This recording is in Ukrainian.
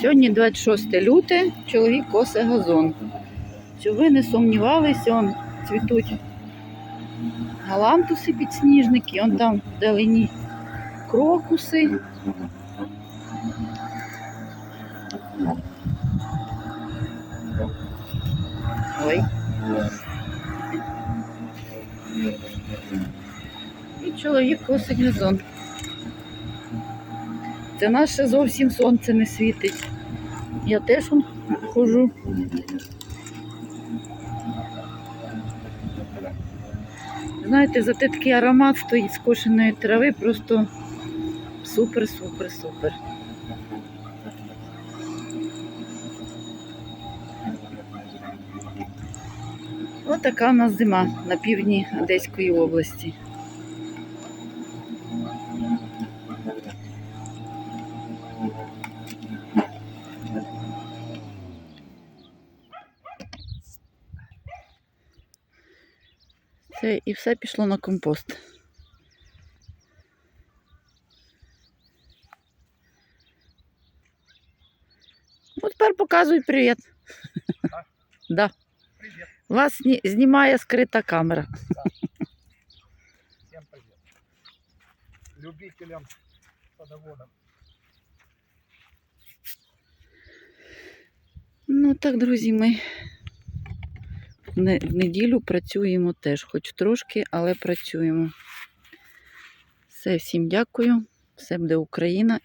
Сьогодні 26 люте, чоловік косе газон. Щоб ви не сумнівалися, он цвітуть галантуси підсніжники, он там вдалині крокуси. Ой. І чоловік косить газон. Це наше зовсім сонце не світить. Я теж хожу. Знаєте, зате такий аромат стоїть скошеної трави, просто супер, супер, супер. Ось така у нас зима на півдні Одеської області. Це і все пішло на компост. Ну, тепер показуй привіт. Да. Привет, Вас зні- знімає скрита камера. всем привет. Любителям садоводам. Ну так, друзі, ми в неділю працюємо теж, хоч трошки, але працюємо. Все, всім дякую. Все буде Україна